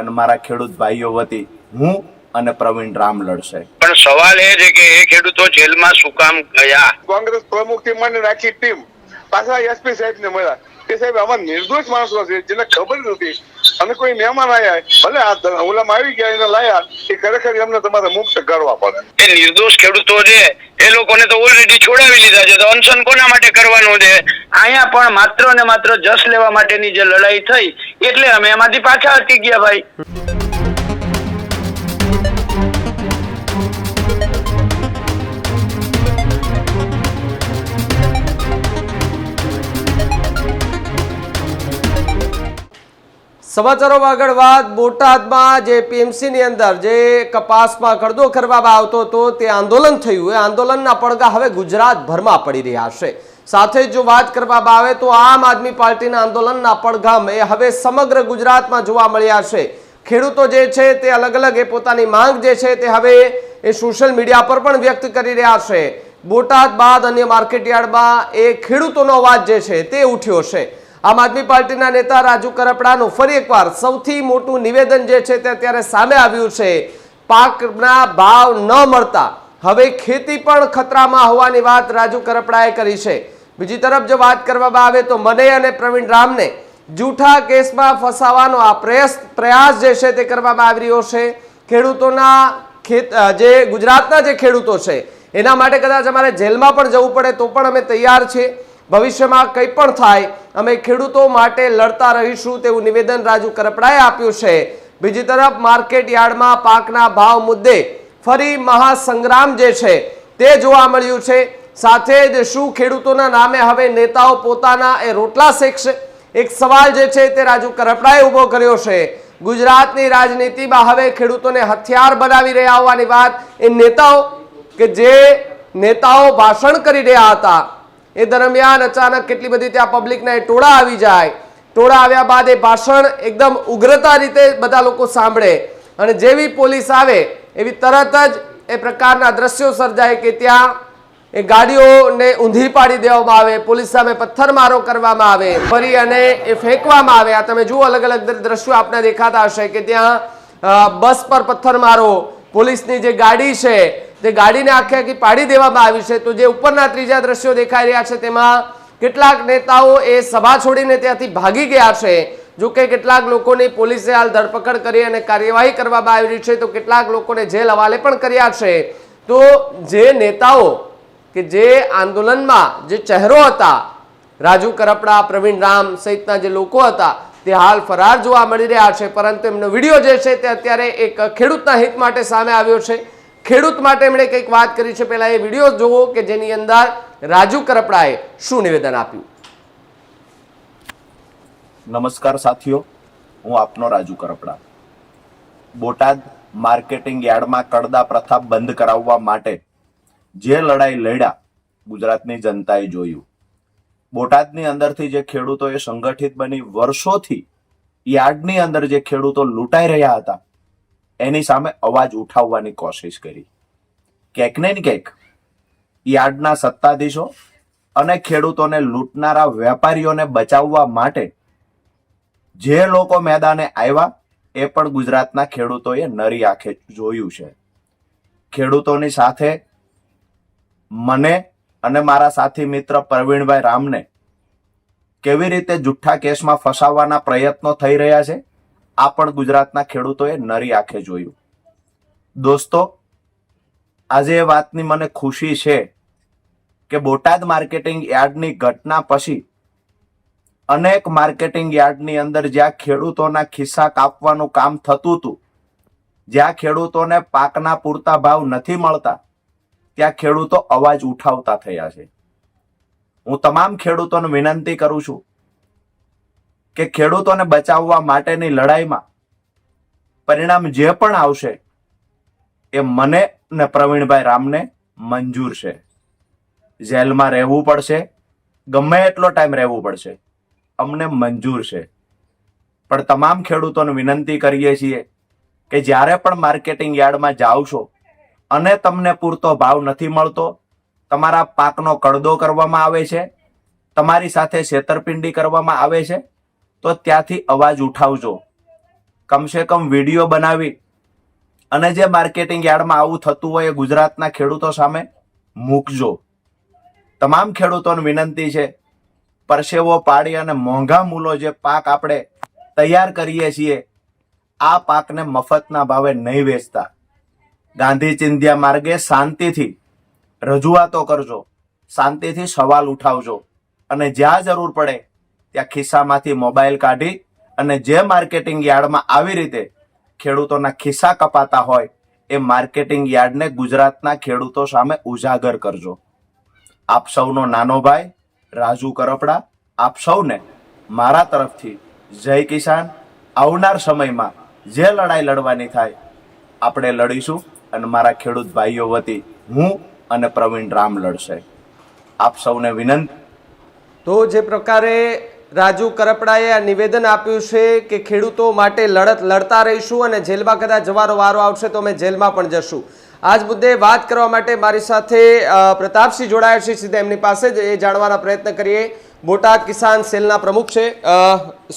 અને મારા ખેડૂત ભાઈઓ વતી હું અને પ્રવીણ રામ લડશે. પણ સવાલ એ છે કે એ ખેડૂતો જેલમાં શું કામ ગયા? કોંગ્રેસ પ્રમુખથી મને રાખી ટીમ. પાછા એસપી સાહેબ ને મળ્યા. કે સાહેબ, આવા નિર્દોષ માણસો છે જેને ખબર નથી. અને કોઈ મહેમાન આવ્યા ભલે આ ઓલામાં આવી ગયા, એને લાયા, એ ખરેખર એમને તમારે મુક્ત કરવા પડે. એ નિર્દોષ ખેડૂતો છે, એ લોકોને તો ઓલરેડી છોડાવી લીધા છે. તો અનશન કોના માટે કરવાનું છે? અહીંયા પણ માત્ર ને માત્ર જસ લેવા માટેની જે લડાઈ થઈ, એટલે અમે એમાંથી પાછા હટી ગયા ભાઈ. સમાચારોમાં આગળ વાત. બોટાદમાં જે પીએમસીની અંદર જે કપાસમાં કરદો કરવામાં આવતો હતો, તે આંદોલન થયું. એ આંદોલનના પડઘા હવે ગુજરાતભરમાં પડી રહ્યા છે. સાથે જો વાત કરવામાં આવે તો આમ આદમી પાર્ટીના આંદોલનના પડઘામ એ હવે સમગ્ર ગુજરાતમાં જોવા મળ્યા છે. ખેડૂતો જે છે તે અલગ અલગ એ પોતાની માંગ જે છે તે હવે એ સોશિયલ મીડિયા પર પણ વ્યક્ત કરી રહ્યા છે. બોટાદ બાદ અન્ય માર્કેટયાર્ડમાં એ ખેડૂતોનો અવાજ જે છે તે ઉઠ્યો છે. આમ આદમી પાર્ટીના નેતા રાજુ કરપડાનું ફરી એકવાર સૌથી મોટું નિવેદન જે છે તે અત્યારે સામે આવ્યું છે. પાકના ભાવ ન મળતા, હવે ખેતી પણ ખતરામાં હોવાની વાત રાજુ કરપડાએ કરી છે. બીજી તરફ જો વાત કરવામાં આવે તો મને અને પ્રવીણ રામને જૂઠા કેસમાં ફસાવાનો આ પ્રયાસ પ્રયાસ જે છે તે કરવામાં આવી રહ્યો છે. ખેડૂતોના ખેત જે ગુજરાતના જે ખેડૂતો છે, એના માટે કદાચ અમારે જેલમાં પણ જવું પડે તો પણ અમે તૈયાર છીએ. ભવિષ્યમાં કંઈ પણ થાય, અમે ખેડૂતો માટે લડતા રહીશું તેવું નિવેદન રાજુ કરપડાએ આપ્યું છે. બીજી તરફ માર્કેટ યાર્ડમાં પાકના ભાવ મુદ્દે ફરી મહાસંગ્રામ જે છે તે જોવા મળ્યું છે. સાથે જ શું ખેડૂતોના નામે હવે નેતાઓ પોતાના એ રોટલા શેકશે? એક સવાલ જે છે તે રાજુ કરપડાએ ઊભો કર્યો છે. ગુજરાતની રાજનીતિમાં હવે ખેડૂતોને હથિયાર બનાવી રહ્યા હોવાની વાત એ નેતાઓ કે જે નેતાઓ ભાષણ કરી રહ્યા હતા એ દરમિયાન અચાનક કેટલી બધી ત્યાં પબ્લિકના એ ટોળા આવી જાય. ટોળા આવ્યા બાદ એ ભાષણ એકદમ ઉગ્રતા રીતે બધા લોકો સાંભળે. અને જેવી પોલીસ આવે, એવી તરત જ એ પ્રકારના દ્રશ્યો સર્જાય કે ત્યાં એ ગાડીઓને ઊંધી પાડી દેવામાં આવે, પોલીસ સામે પથ્થરમારો કરવામાં આવે, ફરી અને એ ફેંકવામાં આવે. આ તમે જુઓ, અલગ અલગ દ્ર- દ્રશ્યો આપને દેખાતા હશે કે ત્યાં બસ પર પથ્થરમારો, પોલીસની જે ગાડી છે તે ગાડીને આખે આખી પાડી દેવામાં આવી છે. તો જે ઉપરના ત્રીજા દ્રશ્યો દેખાઈ રહ્યા છે, તેમાં કેટલાક નેતાઓ એ સભા છોડીને ત્યાંથી ભાગી ગયા છે. જો કે કેટલાક લોકોની પોલીસે હાલ ધરપકડ કરી અને કાર્યવાહી કરવામાં આવી રહી છે, તો કેટલાક લોકોને જેલ હવાલે પણ કર્યા છે. તો જે નેતાઓ કે જે આંદોલનમાં જે ચહેરો હતા, રાજુ કરપડા, પ્રવીણ રામ સહિતના જે લોકો હતા, તે હાલ ફરાર જોવા મળી રહ્યા છે. પરંતુ એમનો વીડિયો જે છે, તે અત્યારે એક ખેડૂતના હિત માટે સામે આવ્યો છે. ખેડૂત માટે એમણે કંઈક વાત કરી છે. પહેલાં એ વીડિયો જોવો કે જેની અંદર રાજુ કરપડાએ શું નિવેદન આપ્યું? નમસ્કાર સાથીઓ, હું આપનો રાજુ કરપડા. બોટાદ માર્કેટિંગ યાર્ડમાં કડદા પ્રથા બંધ કરાવવા માટે જે લડાઈ લડ્યા, ગુજરાતની જનતાએ જોયું. બોટાદની અંદરથી જે ખેડૂતોએ સંગઠિત બની વર્ષોથી યાર્ડની અંદર જે ખેડૂતો લૂંટાઈ રહ્યા હતા એની સામે અવાજ ઉઠાવવાની કોશિશ કરી. ક્યાંક ને ક્યાંક યાર્ડના સત્તાધીશો અને ખેડૂતોને લૂંટનારા વેપારીઓને બચાવવા માટે જે લોકો મેદાને આવ્યા, એ પણ ગુજરાતના ખેડૂતોએ નરી આંખે જોયું છે. ખેડૂતોની સાથે મને અને મારા સાથી મિત્ર પ્રવીણભાઈ રામને કેવી રીતે જુઠ્ઠા કેસમાં ફસાવવાના પ્રયત્નો થઈ રહ્યા છે? આ પણ ગુજરાતના ખેડૂતોએ નરી આંખે જોયું. દોસ્તો, આજે એ વાતની મને ખુશી છે કે બોટાદ માર્કેટિંગ યાર્ડની ઘટના પછી અનેક માર્કેટિંગ યાર્ડની અંદર જ્યાં ખેડૂતોના ખિસ્સા કાપવાનું કામ થતું હતું, જ્યાં ખેડૂતોને પાકના પૂરતા ભાવ નથી મળતા, ત્યાં ખેડૂતો અવાજ ઉઠાવતા થયા છે. હું તમામ ખેડૂતોને વિનંતી કરું છું કે ખેડૂતોને બચાવવા માટેની લડાઈમાં પરિણામ જે પણ આવશે એ મને ને પ્રવીણભાઈ રામને મંજૂર છે. જેલમાં રહેવું પડશે. ગમે એટલો ટાઈમ રહેવું પડશે. અમને મંજૂર છે. પણ તમામ ખેડૂતોને વિનંતી કરીએ છીએ કે જ્યારે પણ માર્કેટિંગ યાર્ડમાં જાઓ છો અને તમને પૂરતો ભાવ નથી મળતો, તમારા પાકનો કડદો કરવામાં આવે છે, તમારી સાથે છેતરપિંડી કરવામાં આવે છે તો ત્યાંથી અવાજ ઉઠાવજો. કમસે કમ વીડિયો બનાવી. અને જે માર્કેટિંગ યાર્ડમાં આવું થતું હોય એ ગુજરાતના ખેડૂતો સામે મૂકજો. તમામ ખેડૂતોને વિનંતી છે, પરસેવો પાડી અને મોંઘા મૂલો જે પાક આપણે તૈયાર કરીએ છીએ, આ પાકને મફતના ભાવે નહીં વેચતા. ગાંધી ચિંધ્યા માર્ગે શાંતિથી રજૂઆતો કરજો. શાંતિથી સવાલ ઉઠાવજો. અને જ્યાં જરૂર પડે ત્યાં ખિસ્સામાંથી મોબાઈલ કાઢી અને જે માર્કેટિંગ યાર્ડમાં આવી રીતે ખેડૂતોના ખિસ્સા કપાતા હોય, એ માર્કેટિંગ યાર્ડને ગુજરાતના ખેડૂતો સામે ઉજાગર કરજો. આપ સૌનો નાનો ભાઈ રાજુ કરપડા, આપ સૌને મારા તરફથી જય કિસાન. આવનાર સમયમાં જે લડાઈ લડવાની થાય, આપણે લડીશું અને મારા ખેડૂત ભાઈઓ વતી હું અને પ્રવીણ રામ લડશે. આપ સૌને વિનંતી. તો જે પ્રકારે રાજુ કરપડાએ આ નિવેદન આપ્યું છે કે ખેડૂતો માટે લડત લડતા રહીશું અને જેલમાં કદાચ જવાનો વારો આવશે તો અમે જેલમાં પણ જશું. આજ મુદ્દે વાત કરવા માટે મારી સાથે પ્રતાપસિંહ જોડાયા છે. સીધા એમની પાસે જ એ જાણવાના પ્રયત્ન કરીએ. બોટાદ કિસાન સેલના પ્રમુખ છે.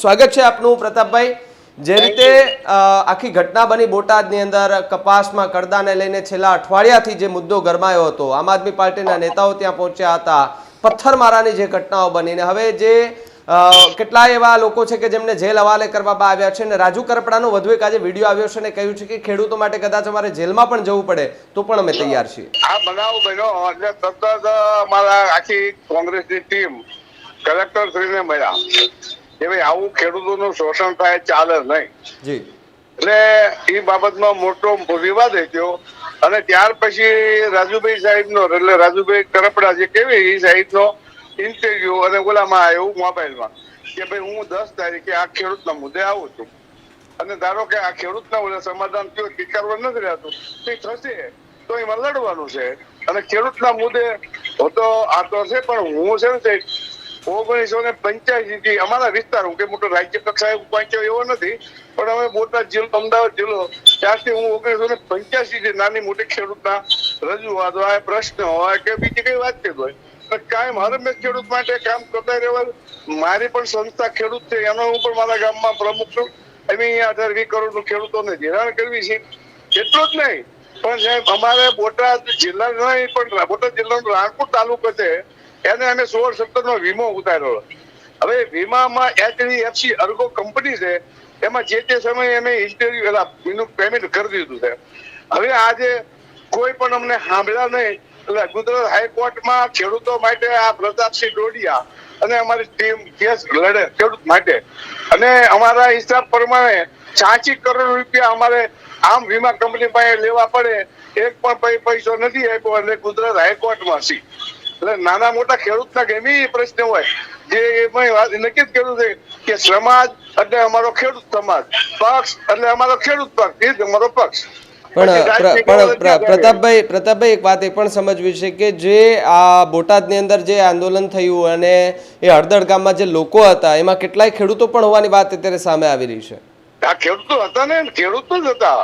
સ્વાગત છે આપનું પ્રતાપભાઈ. જે રીતે આખી ઘટના બની બોટાદની અંદર કપાસમાં કડદાને લઈને છેલ્લા અઠવાડિયાથી જે મુદ્દો ગરમાયો હતો આમ આદમી પાર્ટીના નેતાઓ ત્યાં પહોંચ્યા હતા પથ્થરમારાની જે ઘટનાઓ બની ને હવે જે કેટલાય એવા લોકો છે કે જેમને જેલ હવાલે કરવામાં આવ્યા છે અને રાજુ કરપડાનો વધુ એક આજે વીડિયો આવ્યો છે અને કહ્યું છે કે ખેડૂતો માટે કદાચ અમારે જેલમાં પણ જવું પડે તો પણ અમે તૈયાર છીએ. આ બનાવ બન્યો એટલે તરત અમારા આખી કોંગ્રેસની ટીમ કલેક્ટર શ્રીને મળ્યા કે ભાઈ આવું ખેડૂતોનું શોષણ થાય ચાલે નહીં. જી. એટલે એ બાબતમાં મોટો વિવાદ થયો અને ત્યાર પછી રાજુભાઈ સાહેબનો એટલે રાજુભાઈ કરપડા જે કેવી એ સાહેબનો ઇન્ટરવ્યુ અને ઓલામાં આવ્યું મોબાઈલમાં. કે ભાઈ, હું દસ તારીખે આ ખેડૂતના મુદ્દે આવું છું. અને ધારો કે આ ખેડૂતના ઓલા સમાધાન થયું, સ્વીકારવા નથી રહેતું, તો થશે. તો એમાં લડવાનું છે. અને ખેડૂતના મુદ્દે તો આ તો છે, પણ હું છે ને ઓગણીસો ને પંચ્યાસી થી અમારા વિસ્તાર, હું કે મોટો રાજ્ય કક્ષાએ પહોંચ્યો એવો નથી, પણ અમે બોટાદ જિલ્લો, અમદાવાદ જિલ્લો ત્યારથી હું ઓગણીસો ને પંચ્યાસી થી નાની મોટી ખેડૂતના રજૂઆત હોય, પ્રશ્ન હોય કે બીજી કઈ વાતચીત હોય કાયમ હરમે ખેડૂત માટે કામ કરતા રહેવા મારી પણ સંસ્થા ખેડૂત છે, એનો હું પણ મારા ગામમાં પ્રમુખ છું. અમે અહીંયા અઢાર વીસ કરોડ ખેડૂતોને ધિરાણ કરવી છે. એટલું જ નહીં, પણ સાહેબ, અમારે બોટાદ જિલ્લા નહીં, પણ બોટાદ જિલ્લાનો રાણપુર તાલુકો છે, એને અમે સોળ સત્તર નો વીમો ઉતાર્યો. હવે વીમામાં એચડીએફસી અર્ગો કંપની છે, એમાં જે તે સમયે અમે ઇન્ટરવ્યુ પેલા પેમેન્ટ કરી દીધું છે. હવે આજે કોઈ પણ અમને સાંભળ્યા નહીં ગુજરાત હાઈકોર્ટમાં ખેડૂતો માટે આ પ્રતાપસિંહ ડોડિયા અને અમારી ટીમ કેસ લડે ખેડૂત માટે. અને અમારા હિસાબ પ્રમાણે છ્યાસી કરોડ રૂપિયા અમારે આમ વીમા કંપની પાસે લેવા પડે, એક પણ પૈસો નથી આપ્યો અને ગુજરાત હાઈકોર્ટમાં સી. એટલે નાના મોટા ખેડૂતના ગમે પ્રશ્ન હોય? જે વાત નક્કી જ કર્યું છે કે સમાજ એટલે અમારો ખેડૂત સમાજ, પક્ષ એટલે અમારો ખેડૂત પક્ષ, એ જ અમારો પક્ષ. પણ પણ? પ્રતાપભાઈ પ્રતાપભાઈ એક વાત એ પણ સમજવી છે કે જે આ બોટાદની અંદર જે આંદોલન થયું અને એ હળદળ ગામમાં જે લોકો હતા એમાં કેટલાય ખેડૂતો પણ હોવાની વાત અત્યારે સામે આવી રહી છે. આ ખેડૂતો હતા ને ખેડૂતો જ હતા.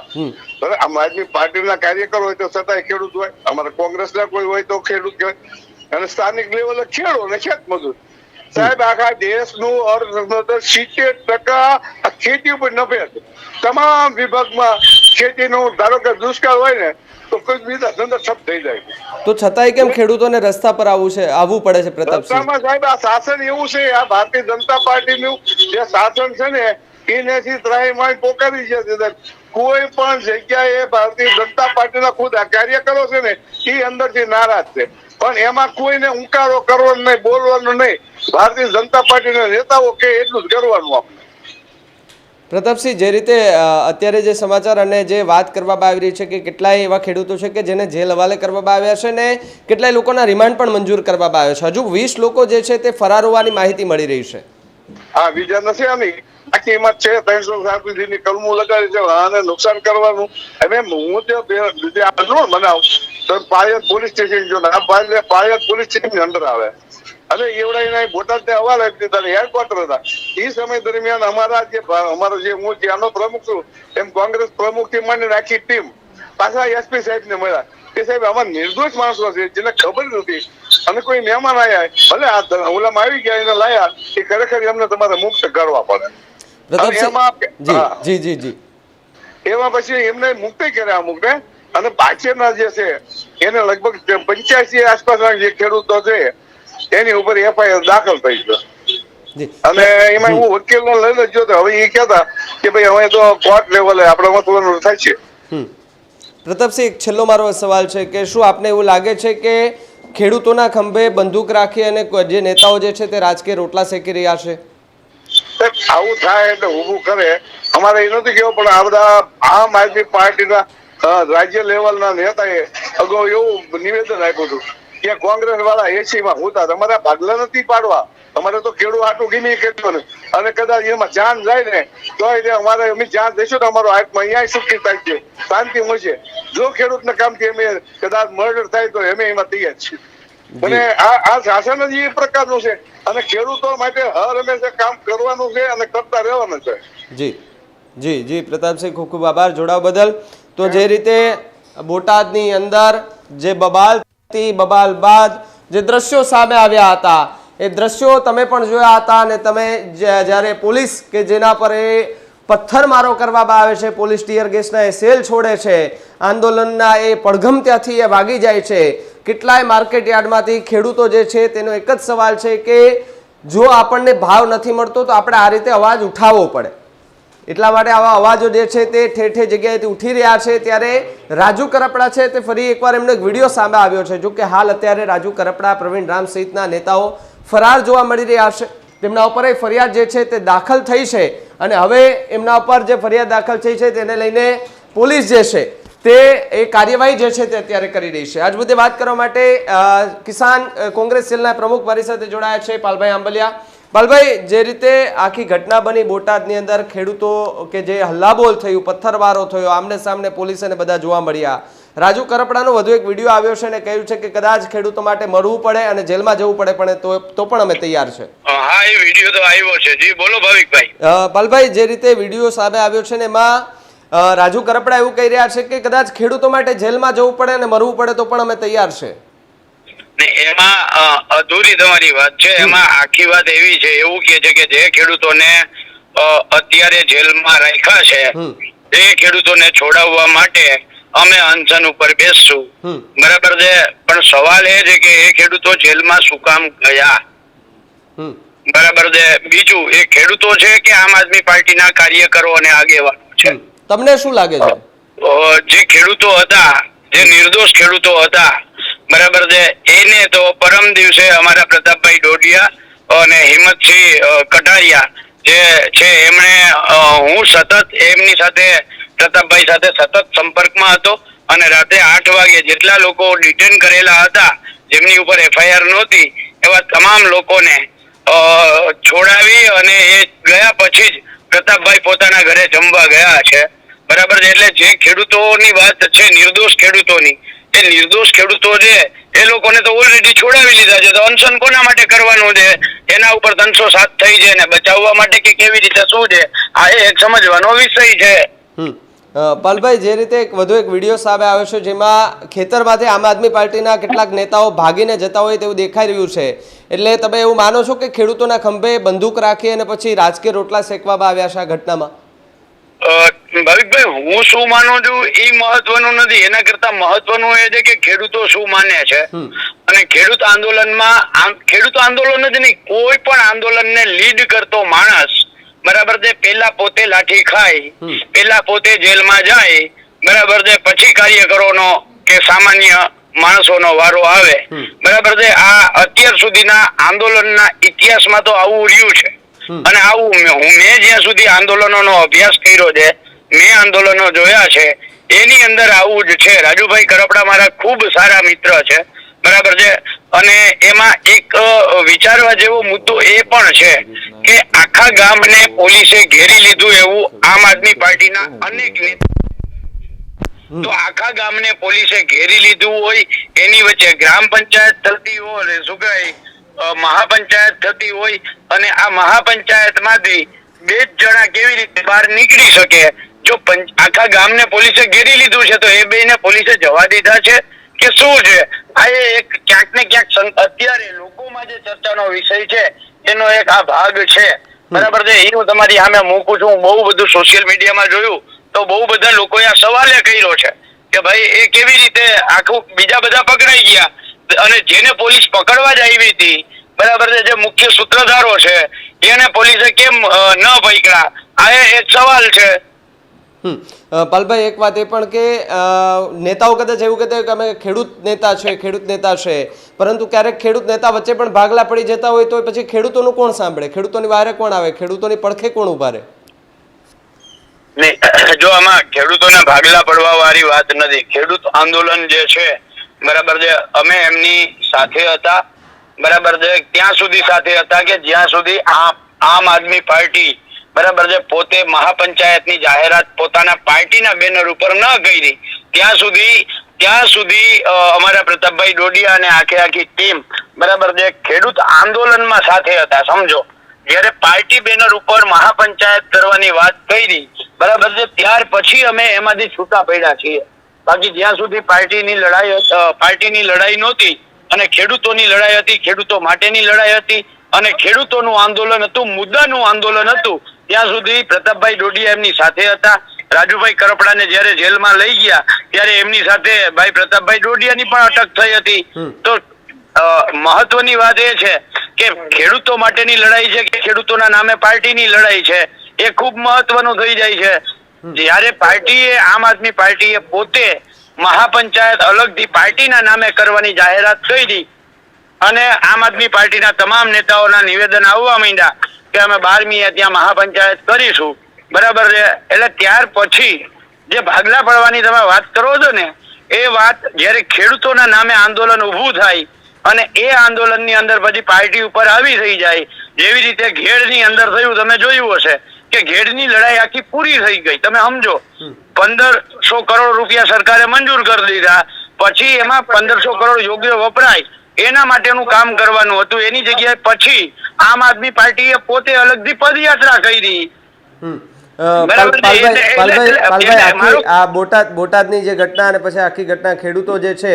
આમ આદમી પાર્ટીના કાર્યકર હોય તો છતાંય ખેડૂત હોય અમારા કોંગ્રેસના કોઈ હોય તો ખેડૂત કહેવાય અને સ્થાનિક લેવલે ખેડો ને ખેત મજૂર. સાહેબ આખા દેશનું અર્થતંત્ર સિત્તેર ટકા ખેતી ઉપર નફે તમામ વિભાગમાં ખેતીનું ધારો કે દુષ્કાળ હોય ને તો કોઈ બીજા ધંધા ઠપ થઈ જાય. તો છતાંય કેમ ખેડૂતોને રસ્તા પર આવવું છે આવવું પડે છે પ્રતાપસિંહ? રસ્તામાં સાહેબ આ શાસન એવું છે આ ભારતીય જનતા પાર્ટીનું જે શાસન છે ને એનેથી ત્રાહીમામ પોકારી છે કોઈ પણ જગ્યાએ ભારતીય જનતા પાર્ટીના ખુદ આ કાર્યકરો છે ને એ અંદરથી નારાજ છે. પણ એમાં કોઈને ઉંકારો કરવાનો નહીં બોલવાનો નહીં. ભારતીય જનતા પાર્ટીના નેતાઓ કે એટલું જ કરવાનું આપણે. પ્રતાપસિંહ, જે રીતે અત્યારે જે સમાચાર અને જે વાત કરવામાં આવી રહી છે કે કેટલાય એવા ખેડૂતો છે કે જેને જેલ હવાલે કરવામાં આવ્યા છે ને કેટલાય લોકોના રિમાન્ડ પણ મંજૂર કરવામાં આવ્યા છે. હજુ વીસ લોકો જે છે તે ફરાર હોવાની માહિતી મળી રહી છે. આ બીજા નથી આની. બાકી એમાં છે ત્રણસો સાતની કલમો લગાડી છે આને નુકસાન કરવાનું. અને હું જો જે બનાવ તો પાયલ પોલીસ સ્ટેશન જો ના પાયત પોલીસ સ્ટેશન અંદર આવે. અને એવડા એના બોટાદ ને હવાલે આપી દીધા હેડક્વાર્ટર હતા. એ સમય દરમિયાન અમારા જે અમારો જે હું ત્યાંનો પ્રમુખ છું એમ કોંગ્રેસ પ્રમુખથી માંડીને આખી ટીમ પાછા એસપી સાહેબ ને મળ્યા. કે સાહેબ આમાં નિર્દોષ માણસો છે જેને ખબર નથી. અને કોઈ મહેમાન આવ્યા ભલે આ ઓલામાં આવી ગયા એને લાયા એ ખરેખર એમને તમારે મુક્ત કરવા પડે. જી જી જી એમાં પછી એમને મુક્તિ કર્યા અમુક ને અને પાછળના જે છે એને લગભગ પંચ્યાસી આસપાસના જે ખેડૂતો છે એની ઉપર એફઆઈઆર દાખલ થઈ છે અને એમાં હું વકીલ નો લઈને જ જોતો. હવે એ કહેતા કે ભાઈ હવે તો કોર્ટ લેવલે આપણે મતલબ થાય છે. પ્રતાપસિંહ એક છેલ્લો મારો સવાલ છે કે શું આપને એવું લાગે છે કે ખેડૂતોના ખંભે બંદૂક રાખી અને જે નેતાઓ જે છે તે રાજકીય રોટલા શેકી રહ્યા છે? આવું થાય એટલે ઊભું કરે. અમારે એ નથી કેવું પણ આ બધા આમ આદમી પાર્ટીના રાજ્ય લેવલના નેતાએ અગાઉ એવું નિવેદન આપ્યું હતું. કે કોંગ્રેસ વાળા એસી માં હોતા તમારા ભાગલા નથી પાડવા. અમારે તો ખેડૂત આટલું ગીમી કેટલું ને અને કદાચ એમાં જાન જાય ને તો અમારે અમે જાન દઈશું તો અમારો આત્મા અહીંયા સુખી થાય છે શાંતિ મળશે. જો ખેડૂતને કામથી અમે કદાચ મર્ડર થાય તો અમે એમાં તૈયાર છીએ. અને આ આ શાસન જ એ પ્રકારનું છે. અને ખેડૂતો માટે હર હંમેશા કામ કરવાનું છે અને કરતા રહેવાનું છે. જી. જી જી પ્રતાપસિંહ ખૂબ ખૂબ આભાર જોડાવ બદલ. તો જે રીતે બોટાદની અંદર જે બબાલ બબાલ બાદ જે દ્રશ્યો સામે આવ્યા હતા. એ દ્રશ્યો તમે પણ જોયા હતા અને તમે જ્યા- જ્યારે પોલીસ કે જેના પર એ પથ્થરમારો કરવામાં આવે છે, પોલીસ ટીયર ગેસના એ સેલ છોડે છે, આંદોલનના એ પડઘમ ત્યાંથી એ ભાગી જાય છે, કેટલાય માર્કેટ યાર્ડમાંથી ખેડૂતો જે છે તેનો એક જ સવાલ છે કે જો આપણને ભાવ નથી મળતો તો આપણે આ રીતે અવાજ ઉઠાવવો પડે. એટલા માટે આવા અવાજો જે છે તે ઠેર ઠેર જગ્યાએથી ઉઠી રહ્યા છે. ત્યારે રાજુ કરપડા છે તે ફરી એકવાર એમનો એક વીડિયો સામે આવ્યો છે. જો કે હાલ અત્યારે રાજુ કરપડા, પ્રવીણ રામ સહિતના નેતાઓ ફરાર જોવા મળી રહ્યા છે. તેમના ઉપર એ ફરિયાદ જે છે તે દાખલ થઈ છે અને હવે એમના ઉપર જે ફરિયાદ દાખલ થઈ છે તેને લઈને પોલીસ જે છે તે એ કાર્યવાહી જે છે તે અત્યારે કરી રહી છે. આજ મુદ્દે વાત કરવા માટે કિસાન કોંગ્રેસ સેલના પ્રમુખ મારી સાથે જોડાયા છે પાલભાઈ આંબલિયા. પાલભાઈ જે રીતે આખી ઘટના બની બોટાદની અંદર ખેડૂતો કે જે હલ્લાબોલ થયું પથ્થરવારો થયો આમને સામને પોલીસ અને બધા જોવા મળ્યા. રાજુ કરપડાનો વધુ એક વીડિયો આવ્યો છે અને કહ્યું છે કે કદાચ ખેડૂતો માટે મરવું પડે અને જેલમાં જવું પડે પણ તો પણ અમે તૈયાર છે. હા એ વીડિયો તો આવ્યો છે. જી બોલો ભાવિકભાઈ. બાલભાઈ પાલભાઈ જે રીતે વીડિયો સામે આવ્યો છે ને એમાં રાજુ કરપડા એવું કહી રહ્યા છે કે કદાચ ખેડૂતો માટે જેલમાં જવું પડે અને મરવું પડે તો પણ અમે તૈયાર છે. ને એમાં અધૂરી તમારી વાત છે. એમાં આખી વાત એવી છે એવું કે છે કે જે ખેડૂતોને અત્યારે જેલમાં રાખ્યા છે. એ ખેડૂતોને છોડાવવા માટે અમે અનશન ઉપર બેસશું. બરાબર છે? પણ સવાલ એ છે કે એ ખેડૂતો જેલમાં શું કામ ગયા? બરાબર છે? બીજું એ ખેડૂતો છે કે આમ આદમી પાર્ટીના કાર્યકરો અને આગેવાનો છે. તમને શું લાગે છે? જે ખેડૂતો હતા જે નિર્દોષ ખેડૂતો હતા બરાબર છે. એને તો પરમ દિવસે અમારા પ્રતાપભાઈ ડોડિયા અને હિંમતસિંહ કટારિયા જે છે, એમણે હું સતત એમની સાથે, પ્રતાપભાઈ સાથે સતત સંપર્કમાં હતો અને રાતે આઠ વાગે જેટલા લોકો ડિટેન કરેલા હતા, જેમની ઉપર એફઆઈઆર નહોતી, એવા તમામ લોકોને છોડાવી અને એ ગયા પછી જ પ્રતાપભાઈ પોતાના ઘરે જમવા ગયા છે. બરાબર છે. એટલે જે ખેડૂતોની વાત છે, નિર્દોષ ખેડૂતોની એ નિર્દોષ ખેડૂતો છે, એ લોકોને તો ઓલરેડી છોડાવી લીધા છે. તો અનશન કોના માટે કરવાનું છે? એના ઉપર ત્રણસો સાત થઈ છે ને બચાવવા માટે કે કેવી રીતે, શું છે? આ એક સમજવાનો વિષય છે. પાલભાઈ, જે રીતે એક વધુ એક વીડિયો સામે આવ્યો છે, જેમાં ખેતરમાંથી આમ આદમી પાર્ટીના કેટલાક નેતાઓ ભાગીને જતા હોય તેવું દેખાઈ રહ્યું છે. એટલે તમે એવું માનો છો કે ખેડૂતોના ખંભે બંદૂક રાખી અને પછી રાજકીય રોટલા શેકવામાં આવ્યા છે આ ઘટનામાં? ભાવિકભાઈ હું શું માનું છું એ મહત્વનું નથી. એના કરતા મહત્વનું એ છે કે ખેડૂતો શું માને છે. અને ખેડૂત આંદોલનમાં ખેડૂત આંદોલન જ નહીં કોઈ પણ આંદોલનને લીડ કરતો માણસ બરાબર છે પેલા પોતે લાઠી ખાય પેલા પોતે જેલમાં જાય બરાબર છે પછી કાર્યકરોનો કે સામાન્ય માણસોનો વારો આવે. બરાબર છે આ અત્યાર સુધીના આંદોલનના ઇતિહાસમાં તો આવું રહ્યું છે. અને આવું હું મેં જ્યાં સુધી આંદોલનોનો અભ્યાસ કર્યો છે મેં આંદોલનો જોયા છે એની અંદર આવું જ છે. રાજુભાઈ કરપડા મારા ખૂબ સારા મિત્ર છે બરાબર છે? અને એમાં એક વિચારવા જેવો મુદ્દો એ પણ છે કે આખા ગામને પોલીસે ઘેરી લીધું એવું આમ આદમી પાર્ટીના અનેક નેતા તો આખા ગામને પોલીસે ઘેરી લીધું હોય એની વચ્ચે ગ્રામ પંચાયત થતી હોય શું કહેવાય? મહાપંચાયત થતી હોય અને આ મહાપંચાયતમાંથી બે જ જણા કેવી રીતે બહાર નીકળી શકે? જો આખા ગામને પોલીસે ઘેરી લીધું છે, તો એ બે ને પોલીસે જવા દીધા છે કે શું છે? આ એક ક્યાંક ને ક્યાંક અત્યારે લોકોમાં જે ચર્ચાનો વિષય છે, એનો એક આ ભાગ છે. બરાબર છે? એ હું તમારી સામે મૂકું છું. બહુ બધું સોશિયલ મીડિયામાં જોયું, તો બહુ બધા લોકોએ આ સવાલે કર્યો છે કે ભાઈ, એ કેવી રીતે આખું, બીજા બધા પકડાઈ ગયા? અને જેને પોલીસ પકડવા જ આવી હતી બરાબર છે જે મુખ્ય સૂત્રધારો છે એને પોલીસે કેમ ન પકડ્યા? આ એક સવાલ છે. પાલભાઈ એક વાત એ પણ કે નેતાઓ કદાચ એવું કહેતા હોય કે અમે ખેડૂત નેતા છે ખેડૂત નેતા છે પરંતુ ક્યારેક ખેડૂત નેતા વચ્ચે પણ ભાગલા પડી જતા હોય તો પછી ખેડૂતોનું કોણ સાંભળે? ખેડૂતોની વારે કોણ આવે? ખેડૂતોની પડખે કોણ ઊભા રહે? જો આમાં ખેડૂતોને ભાગલા પડવા વાળી વાત નથી ખેડૂત આંદોલન જે છે બરાબર છે. અમે એમની સાથે હતા. બરાબર છે. ત્યાં સુધી સાથે હતા કે જ્યાં સુધી આમ આદમી પાર્ટી, બરાબર છે, પોતે મહાપંચાયતની જાહેરાત પોતાના પાર્ટીના બેનર ઉપર ન કરી. ત્યાં સુધી ત્યાં સુધી અમારા પ્રતાપભાઈ ડોડિયા અને આખે આખી ટીમ, બરાબર છે, ખેડૂત આંદોલનમાં સાથે હતા, સમજો. જ્યારે પાર્ટી બેનર ઉપર મહાપંચાયત કરવાની વાત કરી, બરાબર છે, ત્યાર પછી અમે એમાંથી છૂટા પડ્યા છીએ. બાકી જ્યાં સુધી પાર્ટીની લડાઈ પાર્ટીની લડાઈ નહોતી અને ખેડૂતોની લડાઈ હતી ખેડૂતો માટેની લડાઈ હતી અને ખેડૂતોનું આંદોલન હતું મુદ્દાનું આંદોલન હતું ત્યાં સુધી પ્રતાપભાઈ ડોડિયા એમની સાથે હતા. રાજુભાઈ કરપડાને જયારે જેલમાં લઈ ગયા ત્યારે એમની સાથે ભાઈ પ્રતાપભાઈ ડોડિયાની પણ અટક થઈ હતી. તો મહત્વની વાત એ છે કે ખેડૂતો માટેની લડાઈ છે કે ખેડૂતોના નામે પાર્ટીની લડાઈ છે એ ખૂબ મહત્વનું થઈ જાય છે. જ્યારે પાર્ટીએ, આમ આદમી પાર્ટીએ પોતે મહાપંચાયત અલગથી પાર્ટીના નામે કરવાની જાહેરાત કરી અને આમ આદમી પાર્ટીના તમામ નેતાઓના નિવેદન આવવા માંડ્યા કે અમે બારમીએ ત્યાં મહાપંચાયત કરીશું. બરાબર છે? એટલે ત્યાર પછી જે ભાગલા પડવાની તમે વાત કરો છો ને, એ વાત જ્યારે ખેડૂતોના નામે આંદોલન ઊભું થાય અને એ આંદોલનની અંદર પછી પાર્ટી ઉપર આવી થઈ જાય, જેવી રીતે ઘેડની અંદર થયું, તમે જોયું હશે. કે ઘેડની લડાઈ આખી પૂરી થઈ ગઈ. તમે સમજો પંદરસો કરોડ રૂપિયા સરકારે મંજૂર કરી દીધા. પછી એમાં પંદરસો કરોડ યોગ્ય વપરાય. એના માટેનું કામ કરવાનું હતું. એની જગ્યાએ પછી આમ આદમી પાર્ટીએ પોતે અલગથી પદયાત્રા કરી. આ બોટાદ બોટાદની જે ઘટના અને પછી આખી ઘટના ખેડૂતો જે છે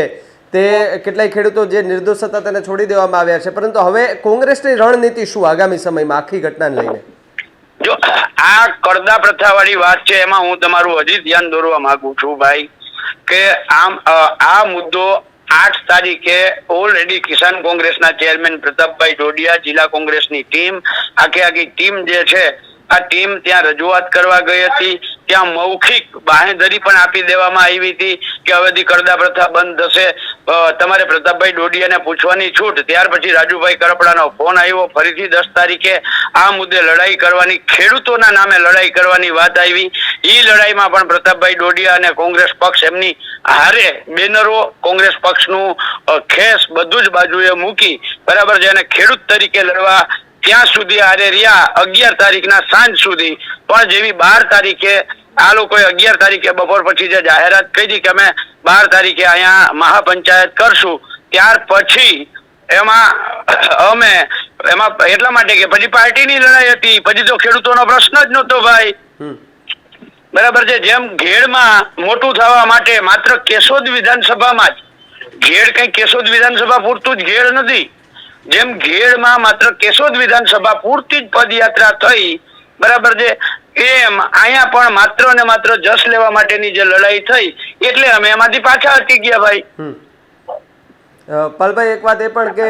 તે કેટલાય ખેડૂતો જે નિર્દોષ હતા તેને છોડી દેવામાં આવ્યા છે. પરંતુ હવે કોંગ્રેસની રણનીતિ શું આગામી સમયમાં આખી ઘટનાને લઈને? જો, આ કરદા પ્રથા વાળી વાત છે, એમાં હું તમારું હજી ધ્યાન દોરવા માંગુ છું ભાઈ, કે આમ આ મુદ્દો આઠ તારીખે ઓલરેડી કિસાન કોંગ્રેસના ચેરમેન પ્રતાપભાઈ ડોડિયા જિલ્લા કોંગ્રેસની ટીમ, આખી આખી ટીમ જે છે, આ ટીમ ત્યાં રજૂઆત કરવા ગઈ હતી, ત્યાં મૌખિક બાહેધરી પણ આપી દેવામાં આવી હતી, કે હવેથી કરદા પ્રથા બંધ થશે. તમારે પ્રતાપભાઈ ડોડિયાને પૂછવાની છૂટ, ત્યાર પછી રાજુભાઈ કરપડાનો ફોન આવ્યો. ફરીથી દસ તારીખે આ મુદ્દે લડાઈ કરવાની, ખેડૂતોના નામે લડાઈ કરવાની વાત આવી. એ લડાઈમાં પણ પ્રતાપભાઈ ડોડિયા અને કોંગ્રેસ પક્ષ એમની હારે બેનરો, કોંગ્રેસ પક્ષનું ખેસ બધું જ બાજુએ મૂકી, બરાબર અને ખેડૂત તરીકે લડવા ત્યાં સુધી હારે રહ્યા, અગિયાર તારીખના સાંજ સુધી. પણ જેવી બાર તારીખે આ લોકોએ અગિયાર તારીખે બપોર પછી જે જાહેરાત કરી કે અમે બાર તારીખે અહીંયા મહાપંચાયત કરશું ત્યાર પછી એમાં અમે એમાં એટલા માટે કે પછી પાર્ટીની લડાઈ હતી પછી તો ખેડૂતોનો પ્રશ્ન જ નહોતો ભાઈ. બરાબર છે જેમ ઘેડમાં મોટું થવા માટે માત્ર કેશોદ વિધાનસભામાં જ ઘેડ કઈ કેશોદ વિધાનસભા પૂરતું જ ઘેડ નથી. જેમ ઘેડમાં માત્ર કેશોદ વિધાનસભા પૂરતી જ પદયાત્રા થઈ બરાબર છે એમ અહીંયા પણ માત્ર ને માત્ર જસ લેવા માટેની જે લડાઈ થઈ, એટલે અમે એમાંથી પાછા હટી ગયા ભાઈ. પાલભાઈ, એક વાત એ પણ કે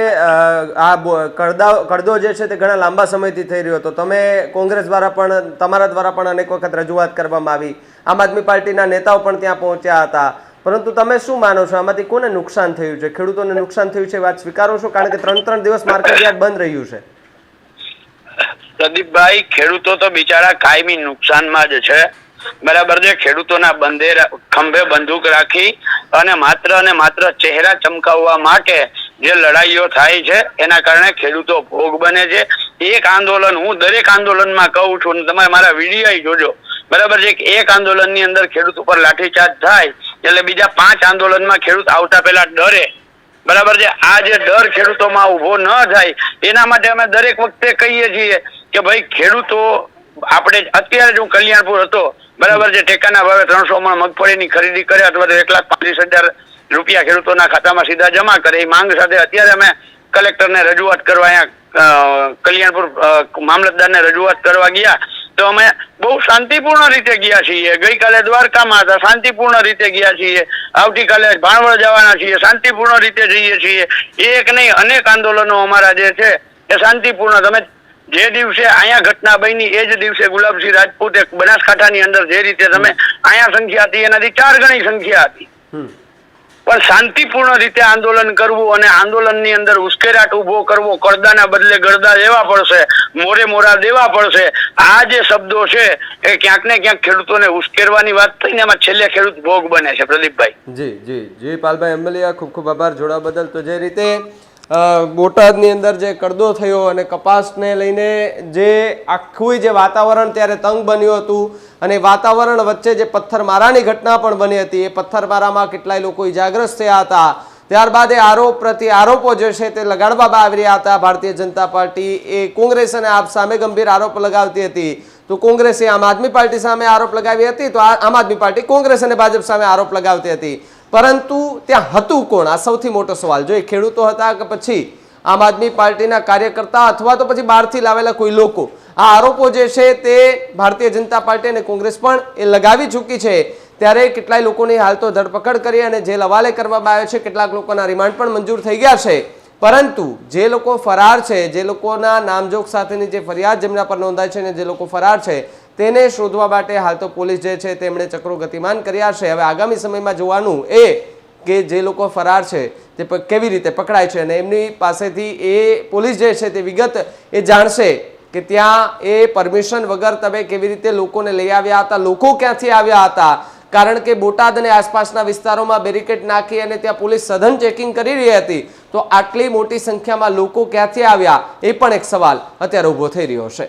આ કડદા કડદો જે છે તે ઘણા લાંબા સમયથી થઈ રહ્યો હતો. તમે કોંગ્રેસ દ્વારા પણ, તમારા દ્વારા પણ અનેક વખત રજૂઆત કરવામાં આવી. આમ આદમી પાર્ટીના નેતાઓ પણ ત્યાં પહોંચ્યા હતા. પરંતુ તમે શું માનો છો? આમાંથી કોને નુકસાન થયું છે? ખેડૂતોને નુકસાન થયું છે વાત સ્વીકારો છો? કારણ કે ત્રણ ત્રણ દિવસ માર્કેટ યાર્ડ બંધ રહ્યું છે. પ્રદીપભાઈ ખેડૂતો તો બિચારા કાયમી નુકસાનમાં જ છે. બરાબર છે? ખેડૂતોના બંધે ખંભે બંદૂક રાખી અને માત્ર અને માત્ર ચહેરા ચમકાવવા માટે જે લડાઈઓ થાય છે, એના કારણે ખેડૂતો ભોગ બને છે. એક આંદોલન, હું દરેક આંદોલનમાં કહું છું અને તમે મારા વીડિયો જોજો. બરાબર છે? એક આંદોલનની અંદર ખેડૂત ઉપર લાઠીચાર્જ થાય, એટલે બીજા પાંચ આંદોલનમાં ખેડૂત આવતા પહેલા ડરે. બરાબર છે? આ જે ડર ખેડૂતોમાં ઊભો ન થાય, એના માટે અમે દરેક વખતે કહીએ છીએ કે ભાઈ, ખેડૂતો, આપણે અત્યારે જો કલ્યાણપુર હતો, બરાબર છે, ટેકાના ભાવે ત્રણસો માં મગફળીની ખરીદી કરે અથવા તો એક લાખ પાંત્રીસ હજાર રૂપિયા ખેડૂતોના ખાતામાં સીધા જમા કરે, એ માંગ સાથે અત્યારે અમે કલેક્ટરને રજૂઆત કરવા અહીંયા કલ્યાણપુર મામલતદારને રજૂઆત કરવા ગયા. તો અમે બહુ શાંતિપૂર્ણ રીતે ગયા છીએ. ગઈકાલે દ્વારકામાં હતા, શાંતિપૂર્ણ રીતે ગયા છીએ. આવતીકાલે ભાણવડ જવાના છીએ, શાંતિપૂર્ણ રીતે જઈએ છીએ. એક નહીં, અનેક આંદોલનો અમારા જે છે, એ શાંતિપૂર્ણ. તમે જે દિવસે અહીંયા ઘટના બની એ જ દિવસે ગુલાબસિંહ રાજપૂતે બનાસકાંઠાની અંદર જે રીતે તમે અહીંયા સંખ્યા હતી એનાથી ચાર ગણી સંખ્યા હતી. પણ શાંતિપૂર્ણ રીતે આંદોલન કરવું અને આંદોલનની અંદર ઉશ્કેરાટ ઊભો કરવો કરદાના બદલે ગરદા દેવા પડશે મોરે મોરા દેવા પડશે આ જે શબ્દો છે એ ક્યાંક ને ક્યાંક ખેડૂતોને ઉશ્કેરવાની વાત થઈને એમાં છેલ્લે ખેડૂત ભોગ બને છે પ્રદીપભાઈ. જી જી. જી પાલભાઈ અમલિયા ખૂબ ખૂબ આભાર જોડા બદલ. તો જે રીતે બોટાદની અંદર જે કડદો થયો અને કપાસને લઈને જે આખું જે વાતાવરણ ત્યારે તંગ બન્યું હતું અને વાતાવરણ વચ્ચે જે પથ્થરમારાની ઘટના પણ બની હતી, એ પથ્થરમારામાં કેટલાય લોકો ઇજાગ્રસ્ત થયા હતા. ત્યારબાદ એ આરોપ પ્રતિ આરોપો જે છે તે લગાડવામાં આવી રહ્યા હતા. ભારતીય જનતા પાર્ટી એ કોંગ્રેસ અને આપ સામે ગંભીર આરોપ લગાવતી હતી. તો કોંગ્રેસે આમ આદમી પાર્ટી સામે આરોપ લગાવી હતી, તો આમ આદમી પાર્ટી કોંગ્રેસ અને ભાજપ સામે આરોપ લગાવતી હતી. પરંતુ ત્યાં હતું કોણ? આ સૌથી મોટો સવાલ. જો એ ખેડૂતો હતા કે પછી આમ આદમી પાર્ટીના કાર્યકર્તા અથવા તો પછી બહારથી લાવેલા કોઈ લોકો, આ આરોપો જે છે તે ભારતીય જનતા પાર્ટી અને કોંગ્રેસ પણ એ લગાવી ચૂકી છે. ત્યારે કેટલાય લોકોની હાલ તો ધરપકડ કરી અને જેલ હવાલે કરવામાં આવ્યો છે. કેટલાક લોકોના રિમાન્ડ પણ મંજૂર થઈ ગયા છે. પરંતુ જે લોકો ફરાર છે, જે લોકોના નામજોગ સાથેની જે ફરિયાદ જેમના પર નોંધાય છે અને જે લોકો ફરાર છે તેને શોધવા માટે હાલ તો પોલીસ જે છે તેમણે ચક્રો ગતિમાન કર્યા છે. હવે આગામી સમયમાં જોવાનું એ કે જે લોકો ફરાર છે તે કેવી રીતે પકડાય છે અને એમની પાસેથી એ પોલીસ જે છે તે વિગત એ જાણશે કે ત્યાં એ પરમિશન વગર તમે કેવી રીતે લોકોને લઈ આવ્યા હતા, લોકો ક્યાંથી આવ્યા હતા? કારણ કે બોટાદ અને આસપાસના વિસ્તારોમાં બેરિકેડ નાખી અને ત્યાં પોલીસ સઘન ચેકિંગ કરી રહી હતી. તો આટલી મોટી સંખ્યામાં લોકો ક્યાંથી આવ્યા? એ પણ એક સવાલ અત્યારે ઊભો થઈ રહ્યો છે.